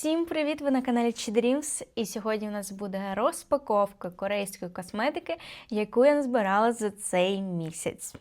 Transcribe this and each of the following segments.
Всім привіт! Ви на каналі Cheedreams і сьогодні у нас буде розпаковка корейської косметики, яку я назбирала за цей місяць.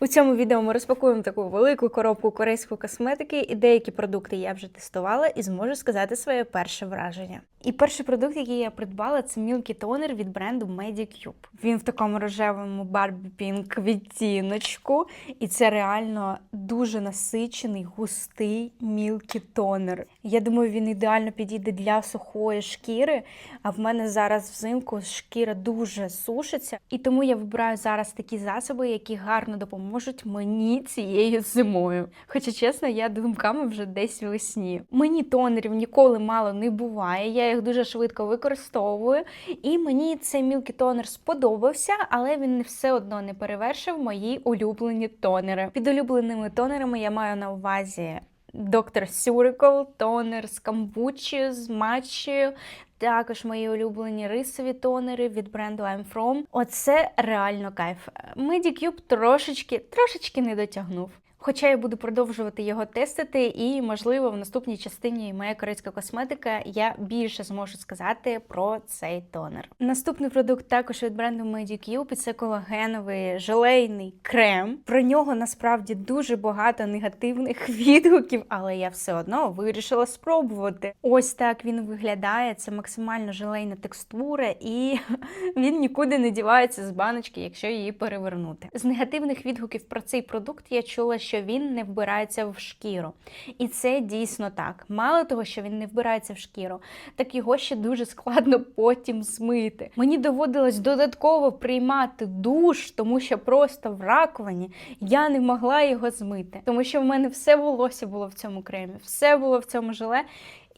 У цьому відео ми розпакуємо таку велику коробку корейської косметики, і деякі продукти я вже тестувала і зможу сказати своє перше враження. І перший продукт, який я придбала, це Milky Toner від бренду Medicube. Він в такому рожевому Barbie Pink відтіночку, і це реально дуже насичений, густий Milky Toner. Я думаю, він ідеально підійде для сухої шкіри. А в мене зараз взимку шкіра дуже сушиться, і тому я вибираю зараз такі засоби, які гарно допоможуть мені цією зимою. Хоча, чесно, я думками вже десь весні. Мені тонерів ніколи мало не буває. Я їх дуже швидко використовую, і мені цей Milky Toner сподобався, але він все одно не перевершив мої улюблені тонери. Під улюбленими тонерами я маю на увазі. Доктор Сюрикл, тонер з камбучі, з матчею. Також мої улюблені рисові тонери від бренду I'm From. Оце реально кайф. Medicube трошечки, трошечки не дотягнув. Хоча я буду продовжувати його тестити, і, можливо, в наступній частині моя корейська косметика я більше зможу сказати про цей тонер. Наступний продукт також від бренду Medicube, це колагеновий желейний крем. Про нього насправді дуже багато негативних відгуків, але я все одно вирішила спробувати. Ось так він виглядає. Це максимально желейна текстура, і він нікуди не дівається з баночки, якщо її перевернути. З негативних відгуків про цей продукт я чула, що він не вбирається в шкіру. І це дійсно так. Мало того, що він не вбирається в шкіру, так його ще дуже складно потім змити. Мені доводилось додатково приймати душ, тому що просто в раковині я не могла його змити, тому що в мене все волосся було в цьому кремі, все було в цьому желе.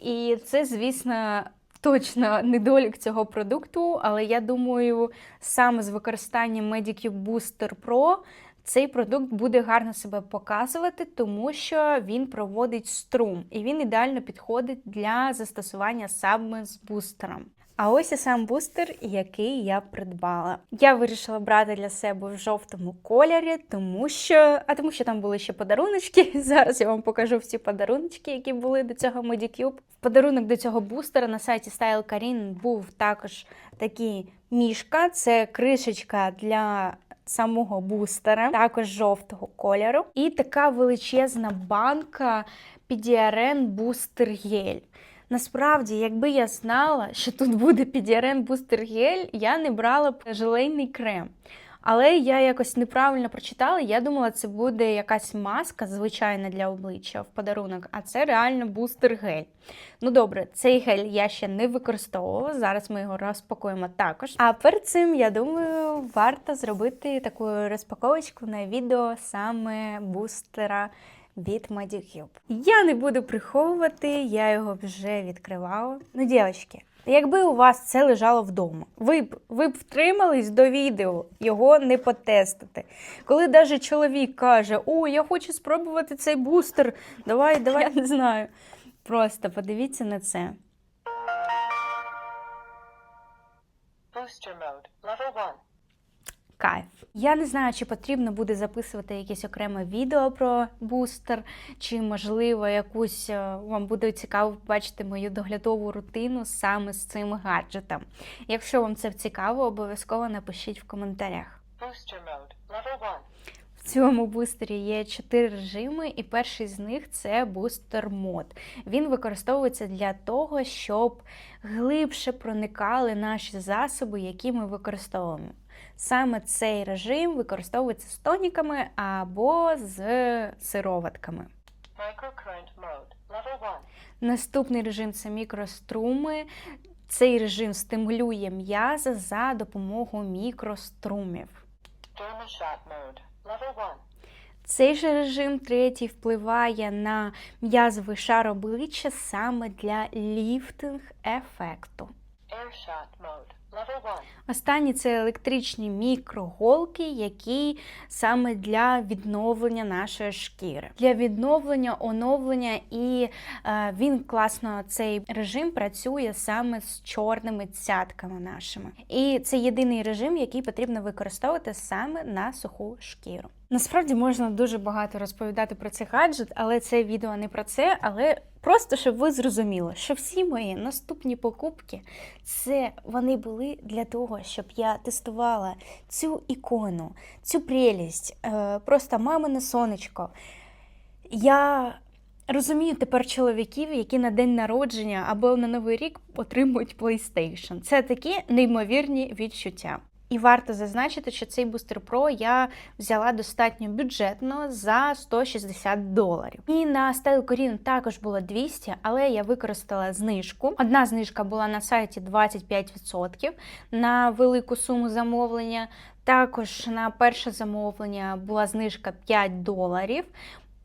І це, звісно. Точно недолік цього продукту, але я думаю, саме з використанням Medicube Booster Pro цей продукт буде гарно себе показувати, тому що він проводить струм і він ідеально підходить для застосування саме з бустером. А ось і сам бустер, який я придбала. Я вирішила брати для себе в жовтому кольорі, тому що, а тому що там були ще подаруночки. Зараз я вам покажу всі подаруночки, які були до цього Medicube. В подарунок до цього бустера на сайті Style Karin був також такий мішка, це кришечка для самого бустера, також жовтого кольору. І така величезна банка PDRN Booster Gel. Насправді, якби я знала, що тут буде PDRN Booster Gel, я не брала б желейний крем. Але я якось неправильно прочитала. Я думала, це буде якась маска звичайна для обличчя в подарунок, а це реально бустер гель. Ну добре, цей гель я ще не використовувала. Зараз ми його розпакуємо також. А перед цим, я думаю, варто зробити таку розпаковочку на відео саме бустера. Від Medicube. Я не буду приховувати, я його вже відкривала. Ну, дівчатки, Якби у вас це лежало вдома, ви б ви б втримались до відео його не потестити. Коли навіть чоловік каже, о, я хочу спробувати цей бустер, давай, давай, я не знаю. Просто подивіться на це. Booster mode, level 1. Кайф. Я не знаю, чи потрібно буде записувати якесь окреме відео про бустер, чи, можливо, якусь е, вам буде цікаво побачити мою доглядову рутину саме з цим гаджетом. Якщо вам це цікаво, обов'язково напишіть в коментарях. Booster mode, level 1. В цьому бустері є чотири режими, і перший з них це бустер мод. Він використовується для того, щоб глибше проникали наші засоби, які ми використовуємо. Саме цей режим використовується з тоніками або з сироватками. Mode, level 1. Наступний режим це мікроструми. Цей режим стимулює м'язи за допомогою мікрострумів. Mode, level 1. Цей же режим третій впливає на м'язовий шар обличчя саме для ліфтинг ефекту. Airshot mode, level 1. Останні це електричні мікроголки, які саме для відновлення нашої шкіри. Для відновлення, оновлення, і е, він класно цей режим працює саме з чорними цятками нашими. І це єдиний режим, який потрібно використовувати саме на суху шкіру. Насправді можна дуже багато розповідати про цей гаджет, але це відео не про це. Але просто щоб ви зрозуміли, що всі мої наступні покупки це вони були для того, щоб я тестувала цю ікону, цю прелість, е, просто мамине сонечко. Я розумію тепер чоловіків, які на день народження або на новий рік отримують PlayStation. Це такі неймовірні відчуття. І варто зазначити, що цей бустер Pro я взяла достатньо бюджетно за 160 доларів. І на Style Korean також було 200, але я використала знижку. Одна знижка була на сайті 25% на велику суму замовлення. Також на перше замовлення була знижка 5 доларів.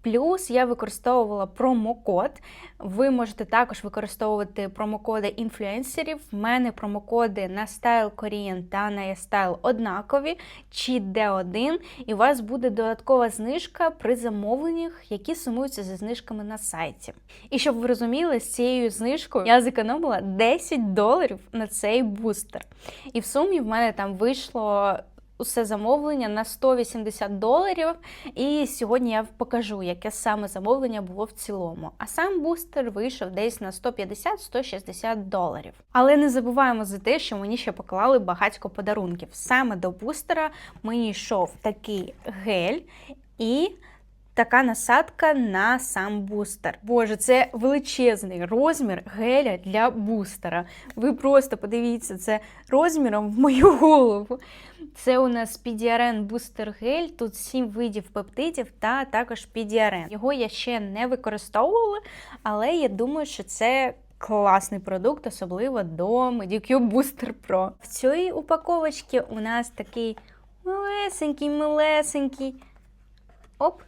Плюс я використовувала промокод. Ви можете також використовувати промокоди інфлюенсерів. В мене промокоди на Style Korean та на YesStyle однакові, чи D1, і у вас буде додаткова знижка при замовленнях, які сумуються за знижками на сайті. І щоб ви розуміли, з цією знижкою я зекономила 10 доларів на цей бустер. І в сумі в мене там вийшло усе замовлення на 180 доларів. І сьогодні я покажу, яке саме замовлення було в цілому. А сам бустер вийшов десь на 150-160 доларів. Але не забуваємо за те, що мені ще поклали багатько подарунків. Саме до бустера мені йшов такий гель і. Така насадка на сам бустер. Боже, це величезний розмір геля для бустера. Ви просто подивіться, це розміром в мою голову. Це у нас PDRN Booster Gel, тут 7 видів пептидів та також PDRN. Його я ще не використовувала, але я думаю, що це класний продукт, особливо до Medicube Booster Pro. В цій упаковочці у нас такий малесенький, малесенький. Оп!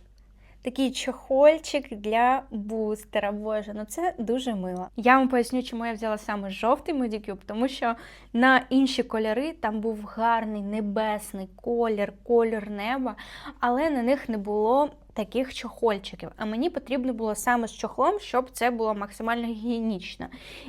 Такий чохольчик для бустера. Боже, ну це дуже мило. Я вам поясню, чому я взяла саме жовтий Medicube, тому що на інші кольори там був гарний небесний колір, колір неба, але на них не було таких чохольчиків. А мені потрібно було саме з чохлом, щоб це було максимально гігієнічно.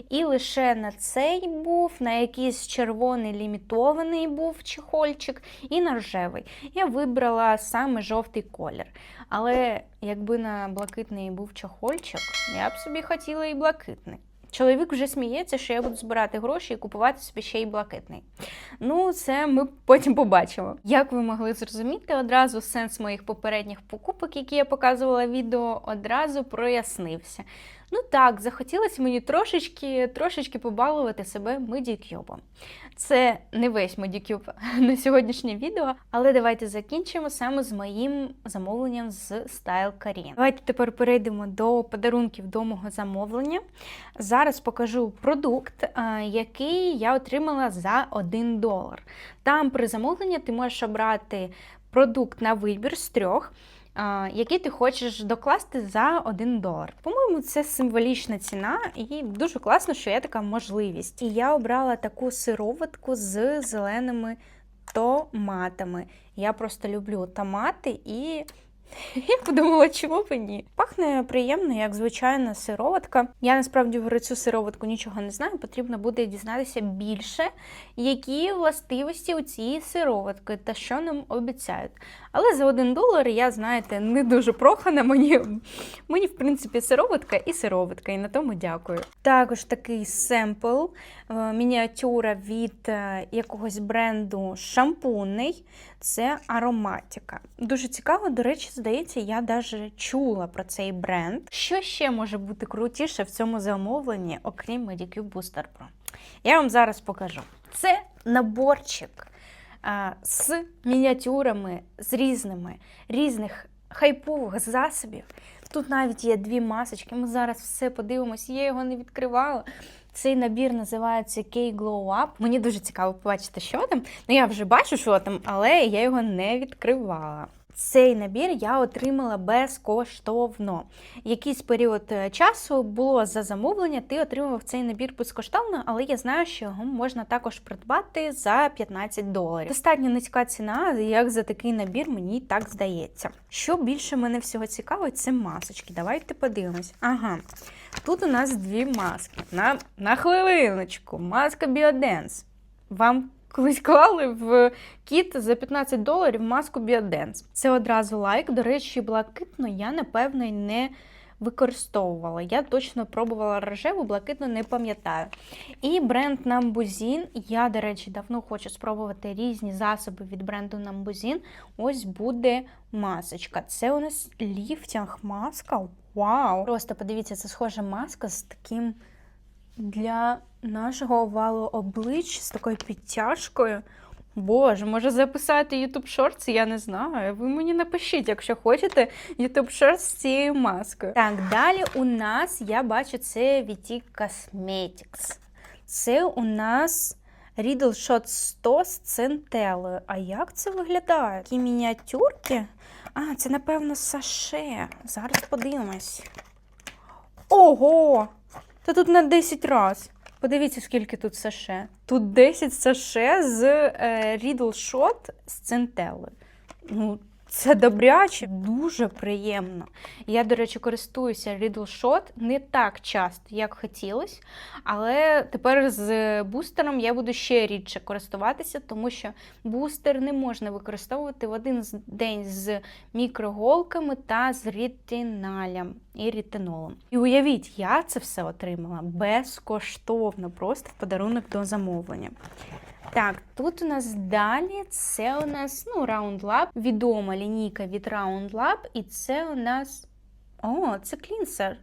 І лише на цей був, на якийсь червоний лімітований був чохольчик, і на рожевий. Я вибрала саме жовтий колір. Але якби на блакитний був чохольчик, я б собі хотіла і блакитний. Чоловік вже сміється, що я буду збирати гроші і купувати собі ще й блакитний. Ну, це ми потім побачимо. Як ви могли зрозуміти, одразу сенс моїх попередніх покупок, які я показувала в відео, одразу прояснився. Ну так, захотілося мені трошечки, трошечки побалувати себе медікюбом. Це не весь медікюб на сьогоднішнє відео, але давайте закінчимо саме з моїм замовленням з Style Korean. Давайте тепер перейдемо до подарунків до мого замовлення. Зараз покажу продукт, е, який я отримала за 1 долар. Там при замовленні ти можеш обрати продукт на вибір з трьох. Який ти хочеш докласти за 1 долар. По-моєму, це символічна ціна, і дуже класно, що є така можливість. І я обрала таку сироватку з зеленими томатами. Я просто люблю томати і я подумала, чому б ні. Пахне приємно, як звичайна сироватка. Я насправді про цю сироватку нічого не знаю. Потрібно буде дізнатися більше, які властивості у цієї сироватки та що нам обіцяють. Але за один долар я, знаєте, не дуже прохана. Мені, мені в принципі, сироватка і сироватка, і на тому дякую. Також такий семпл, е, мініатюра від е, якогось бренду шампунний. Це ароматика. Дуже цікаво, до речі, здається, я навіть чула про цей бренд. Що ще може бути крутіше в цьому замовленні, окрім Medicube Booster Pro? Я вам зараз покажу. Це наборчик а, з мініатюрами, з різними різних хайпових засобів. Тут навіть є дві масочки. Ми зараз все подивимось. Я його не відкривала. Цей набір називається K-Glow Up. Мені дуже цікаво побачити, що там. Ну, я вже бачу, що там, але я його не відкривала. Цей набір я отримала безкоштовно. Якийсь період е, часу було за замовлення, ти отримав цей набір безкоштовно, але я знаю, що його можна також придбати за 15 доларів. Достатньо низька ціна, як за такий набір, мені так здається. Що більше мене всього цікавить, це масочки. Давайте подивимось. Ага, тут у нас дві маски. На, на хвилиночку, маска Biodance. Вам колись клали в кіт за 15 доларів маску Біоденс. Це одразу лайк. До речі, блакитну я напевно не використовувала. Я точно пробувала рожеву, блакитну не пам'ятаю. І бренд Намбузін. Я, до речі, давно хочу спробувати різні засоби від бренду Намбузін. Ось буде масочка. Це у нас ліфтінг маска. Вау! Просто подивіться, це схожа маска з таким для нашого овалу облич з такою підтяжкою. Боже, може записати YouTube Shorts, я не знаю. Ви мені напишіть, якщо хочете, YouTube Shorts з цією маскою. Так, далі у нас, я бачу, це VT Cosmetics. Це у нас Riddle Shot 100 з центелою. А як це виглядає? Такі мініатюрки? А, це, напевно, саше. Зараз подивимось. Ого! Та тут на 10 раз. Подивіться, скільки тут саше. Тут 10 саше з е, Riddle Shot з центели. Ну, це добряче, дуже приємно. Я, до речі, користуюся Riddle Shot не так часто, як хотілося, але тепер з бустером я буду ще рідше користуватися, тому що бустер не можна використовувати в один день з мікроголками та з рітиналем і рітинолом. І уявіть, я це все отримала безкоштовно, просто в подарунок до замовлення. Так, тут у нас далі це у нас ну, Round Lab, відома лінійка від Round Lab, і це у нас. О, це клінсер.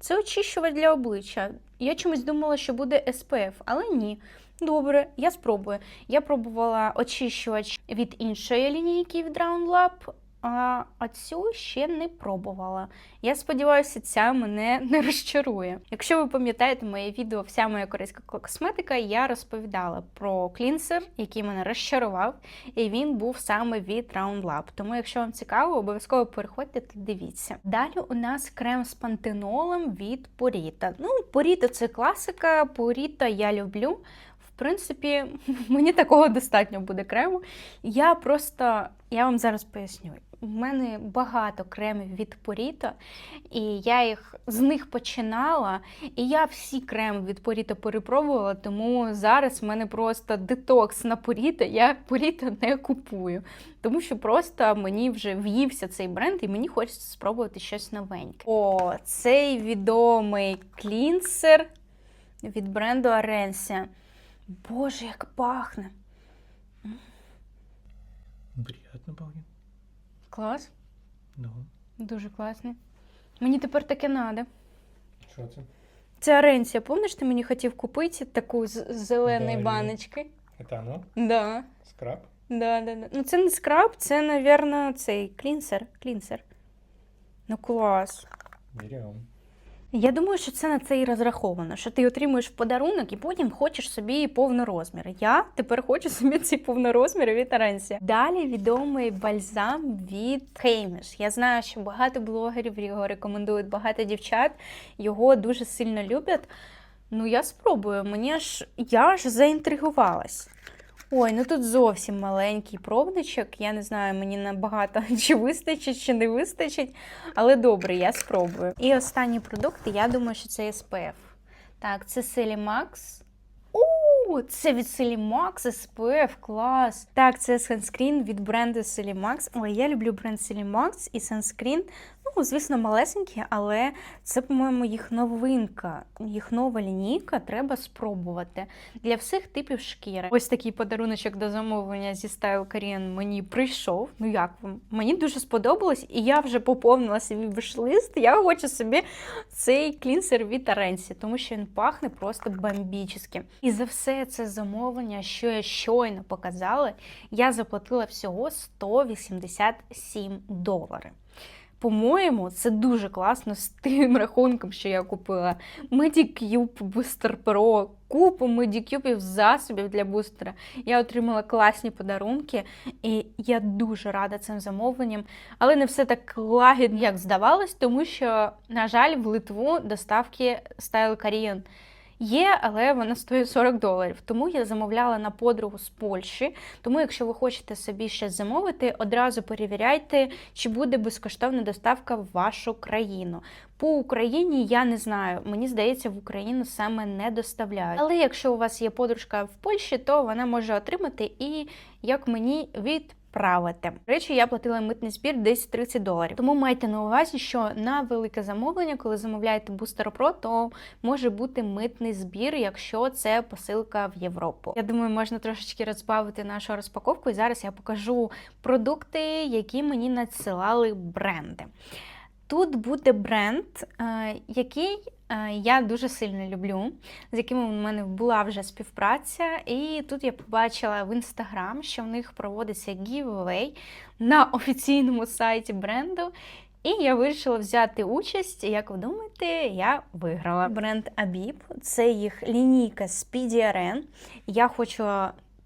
Це очищувач для обличчя. Я чомусь думала, що буде SPF, але ні. Добре, я спробую. Я пробувала очищувач від іншої лінійки від Round Lab, а, цю ще не пробувала. Я сподіваюся, ця мене не розчарує. Якщо ви пам'ятаєте моє відео Вся моя корейська косметика, я розповідала про клінсер, який мене розчарував, і він був саме від Round Lab. Тому, якщо вам цікаво, обов'язково переходьте та дивіться. Далі у нас крем з пантенолом від Porita. Ну, Porita – це класика, Porita я люблю. В принципі, мені такого достатньо буде крему. Я просто, я вам зараз поясню. У мене багато кремів від Porito, і я їх з них починала. І я всі креми від Porito перепробувала, тому зараз в мене просто детокс на Porito. Я Porito не купую, тому що просто мені вже в'ївся цей бренд, і мені хочеться спробувати щось новеньке. О, цей відомий клінсер від бренду Arencia. Боже, як пахне! Приятно пахнет. Клас, Ну, дуже класно. Мені тепер таке надо. що це? Це Аренція, пам'ятаєш, ти мені хотів купити таку з з зеленої Да, баночки? Это оно? Да. Скраб? Да, да, да. Ну це не скраб, це, напевно, цей клінсер. Клінсер. Ну клас. Берем. Я думаю, що це на це і розраховано, що ти отримуєш подарунок і потім хочеш собі повнорозмір. Я тепер хочу собі ці повнорозміри від Аренсія. Далі відомий бальзам від Хейміш. Я знаю, що багато блогерів його рекомендують, багато дівчат його дуже сильно люблять. Ну, я спробую, мені аж я аж заінтригувалась. Ой, ну тут зовсім маленький пробничок. Я не знаю, мені набагато чи вистачить, чи не вистачить. Але добре, я спробую. І останній продукт, я думаю, що це SPF. Так, це Selimax. У, це від Selimax SPF, клас. Так, це санскрін від бренду Selimax. Ой, я люблю бренд Selimax і санскрін. Ну, звісно, малесенький, але це, по-моєму, їх новинка, їх нова лінійка, треба спробувати для всіх типів шкіри. Ось такий подаруночок до замовлення зі Style Korean мені прийшов. Ну як вам? Мені дуже сподобалось, і я вже поповнила свій виш-лист. Я хочу собі цей клінсер від Аренсі, тому що він пахне просто бомбічно. І за все це замовлення, що я щойно показала, я заплатила всього 187 доларів. По-моєму, це дуже класно з тим рахунком, що я купила Medicube Booster Pro, купу Medicube засобів для бустера. Я отримала класні подарунки, і я дуже рада цим замовленням. Але не все так лагідно, як здавалось, тому що, на жаль, в Литву доставки Style Korean. Є, але вона стоїть 40 доларів. Тому я замовляла на подругу з Польщі. Тому, якщо ви хочете собі щось замовити, одразу перевіряйте, чи буде безкоштовна доставка в вашу країну. По Україні я не знаю. Мені здається, в Україну саме не доставляють. Але якщо у вас є подружка в Польщі, то вона може отримати і як мені відправити. До речі, я платила митний збір десь 30 доларів. Тому майте на увазі, що на велике замовлення, коли замовляєте Booster Pro, то може бути митний збір, якщо це посилка в Європу. Я думаю, можна трошечки розбавити нашу розпаковку, і зараз я покажу продукти, які мені надсилали бренди. Тут буде бренд, е, який я дуже сильно люблю, з якими у мене була вже співпраця. І тут я побачила в інстаграм, що в них проводиться giveaway на офіційному сайті бренду. І я вирішила взяти участь. Як ви думаєте, я виграла бренд Abib. Це їх лінійка Speedy RN. Я хочу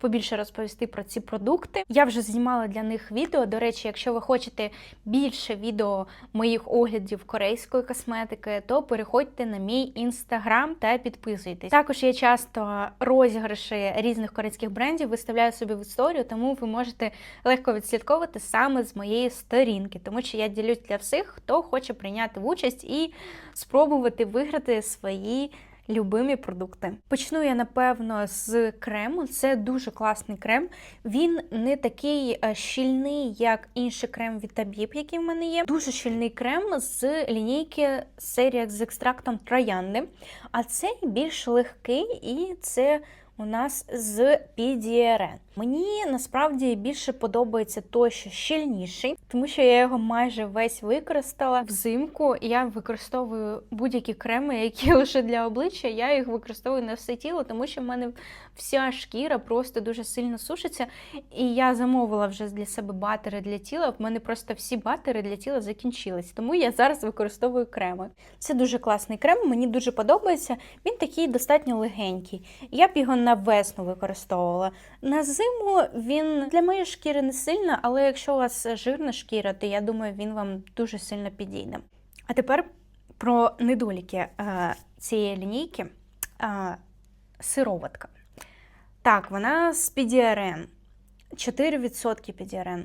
побільше розповісти про ці продукти. Я вже знімала для них відео. До речі, якщо ви хочете більше відео моїх оглядів корейської косметики, то переходьте на мій інстаграм та підписуйтесь. Також я часто розіграші різних корейських брендів виставляю собі в історію, тому ви можете легко відслідковувати саме з моєї сторінки, тому що я ділюсь для всіх, хто хоче прийняти участь і спробувати виграти свої. Любимі продукти. Почну я напевно з крему. Це дуже класний крем. Він не такий е, щільний, як інший крем від Табіб, який в мене є. Дуже щільний крем з лінійки серія з екстрактом троянди. А цей більш легкий і це у нас з PDRN. Мені насправді більше подобається той, що щільніший, тому що я його майже весь використала взимку. Я використовую будь-які креми, які лише для обличчя. Я їх використовую на все тіло, тому що в мене вся шкіра просто дуже сильно сушиться. І я замовила вже для себе батери для тіла. В мене просто всі батери для тіла закінчились. Тому я зараз використовую креми. Це дуже класний крем, мені дуже подобається. Він такий достатньо легенький. Я б його на весну використовувала. На зиму він для моєї шкіри не сильно, але якщо у вас жирна шкіра, то я думаю, він вам дуже сильно підійде. А тепер про недоліки е, цієї лінійки. Е, сироватка. Так, вона з PDRN. 4% PDRN.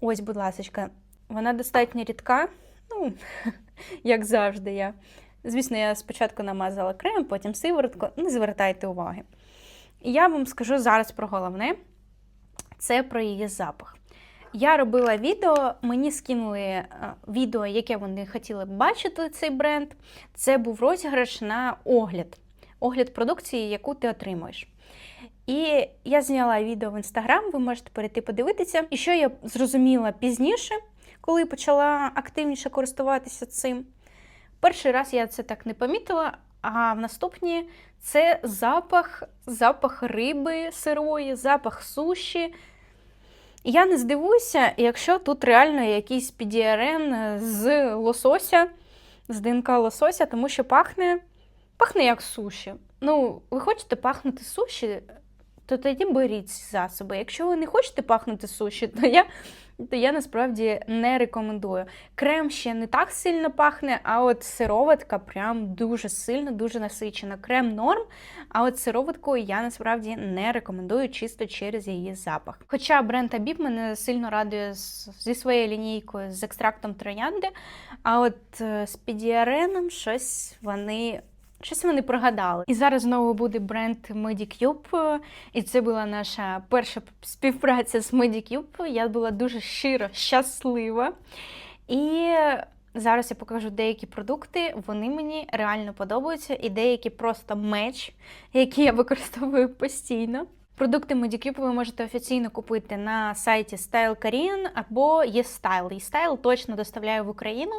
Ось, будь ласка, вона достатньо рідка. Ну, як завжди, я. Звісно, я спочатку намазала крем, потім сиворотку. Не звертайте уваги. І я вам скажу зараз про головне: це про її запах. Я робила відео, мені скинули е, відео, яке вони хотіли б бачити, цей бренд. Це був розіграш на огляд. Огляд продукції, яку ти отримуєш. І я зняла відео в інстаграм, ви можете перейти подивитися. І що я зрозуміла пізніше, коли почала активніше користуватися цим. Перший раз я це так не помітила, а в наступні це запах, запах риби сирої, запах суші. Я не здивуюся, якщо тут реально якийсь PDRN з лосося, з ДНК лосося, тому що пахне, пахне як суші. Ну, ви хочете пахнути суші, то тоді беріть засоби. Якщо ви не хочете пахнути суші, то я, то я насправді не рекомендую. Крем ще не так сильно пахне, а от сироватка прям дуже сильно, дуже насичена. Крем норм, а от сироватку я насправді не рекомендую чисто через її запах. Хоча бренд Abib мене сильно радує зі своєю лінійкою з екстрактом троянди, а от е, з PDRN щось вони. Щось вони прогадали. І зараз знову буде бренд Medicube. І це була наша перша співпраця з Medicube. Я була дуже щиро щаслива. І зараз я покажу деякі продукти. Вони мені реально подобаються, і деякі просто меч, які я використовую постійно. Продукти Medicube ви можете офіційно купити на сайті Style Korean або YesStyle. YesStyle точно доставляє в Україну,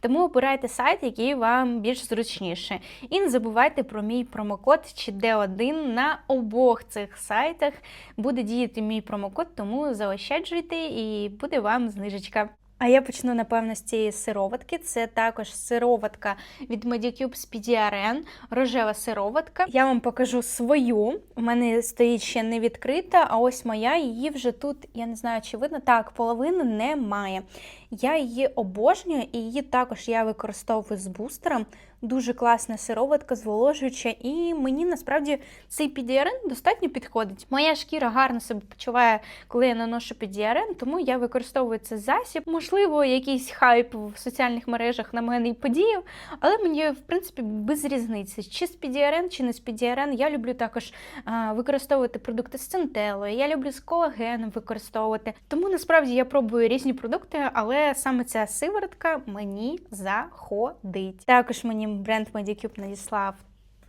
тому обирайте сайт, який вам більш зручніше. І не забувайте про мій промокод чи D1 на обох цих сайтах буде діяти мій промокод, тому заощаджуйте і буде вам знижечка. А я почну, напевно, з цієї сироватки. Це також сироватка від Medicube з PDRN, рожева сироватка. Я вам покажу свою. У мене стоїть ще не відкрита, а ось моя, її вже тут, я не знаю, чи видно, так, половини немає. Я її обожнюю, і її також я використовую з бустером. Дуже класна сироватка, зволожуюча, і мені насправді цей PDRN достатньо підходить. Моя шкіра гарно себе почуває, коли я наношу PDRN, тому я використовую цей засіб. Можливо, якийсь хайп в соціальних мережах на мене і подіяв, але мені, в принципі, без різниці, чи з PDRN, чи не з PDRN. Я люблю також а, використовувати продукти з центелою, я люблю з колагеном використовувати. Тому насправді я пробую різні продукти, але саме ця сиворотка мені заходить. Також мені бренд Medicube надіслав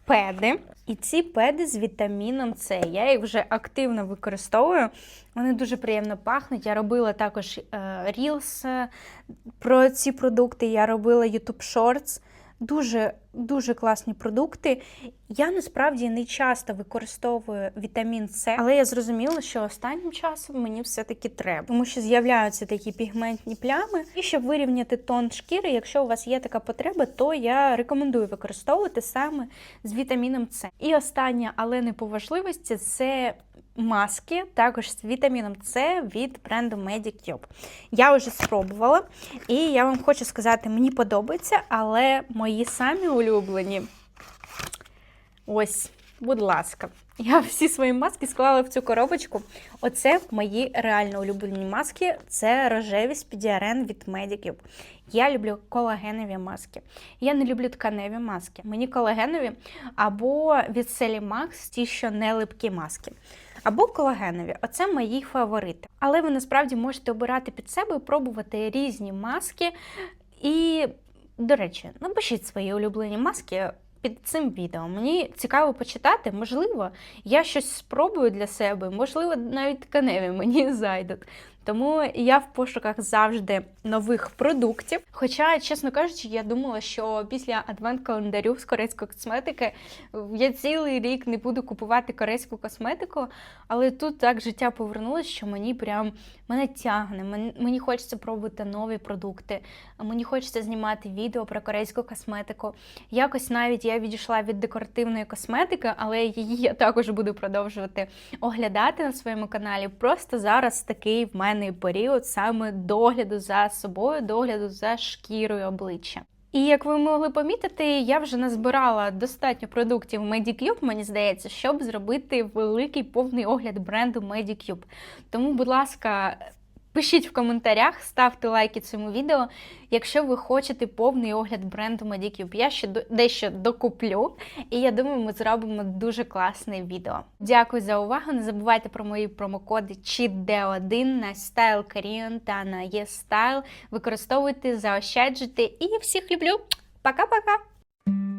педи. І ці педи з вітаміном С. Я їх вже активно використовую. Вони дуже приємно пахнуть. Я робила також е, Reels е, про ці продукти, я робила YouTube Shorts. Дуже дуже класні продукти. Я насправді не часто використовую вітамін С, але я зрозуміла, що останнім часом мені все-таки треба, тому що з'являються такі пігментні плями. І щоб вирівняти тон шкіри, якщо у вас є така потреба, то я рекомендую використовувати саме з вітаміном С. І останнє, але не по важливості, це маски, також з вітаміном С від бренду Medicube. Я вже спробувала, і я вам хочу сказати, мені подобається, але мої самі улюблені. Ось, будь ласка. Я всі свої маски склала в цю коробочку. Оце мої реально улюблені маски. Це рожеві з від Medicube. Я люблю колагенові маски. Я не люблю тканеві маски. Мені колагенові або від Selly Max, ті, що не липкі маски. Або колагенові. Оце мої фаворити. Але ви насправді можете обирати під себе і пробувати різні маски. І, до речі, напишіть свої улюблені маски під цим відео. Мені цікаво почитати, можливо, я щось спробую для себе, можливо, навіть тканеві мені зайдуть. Тому я в пошуках завжди нових продуктів. Хоча, чесно кажучи, я думала, що після адвент-календарю з корейської косметики я цілий рік не буду купувати корейську косметику, але тут так життя повернулося, що мені прям мене тягне. Мені, хочеться пробувати нові продукти. Мені хочеться знімати відео про корейську косметику. Якось навіть я відійшла від декоративної косметики, але її я також буду продовжувати оглядати на своєму каналі. Просто зараз такий в мене період саме догляду за собою, догляду за шкірою обличчя. І як ви могли помітити, я вже назбирала достатньо продуктів Medicube, мені здається, щоб зробити великий повний огляд бренду Medicube. Тому, будь ласка, пишіть в коментарях, ставте лайки цьому відео, якщо ви хочете повний огляд бренду Medicube. Я ще дещо докуплю, і я думаю, ми зробимо дуже класне відео. Дякую за увагу. Не забувайте про мої промокоди CHEATD1 на Style Korean та на YesStyle. Використовуйте, заощаджуйте і всіх люблю. Пока-пока!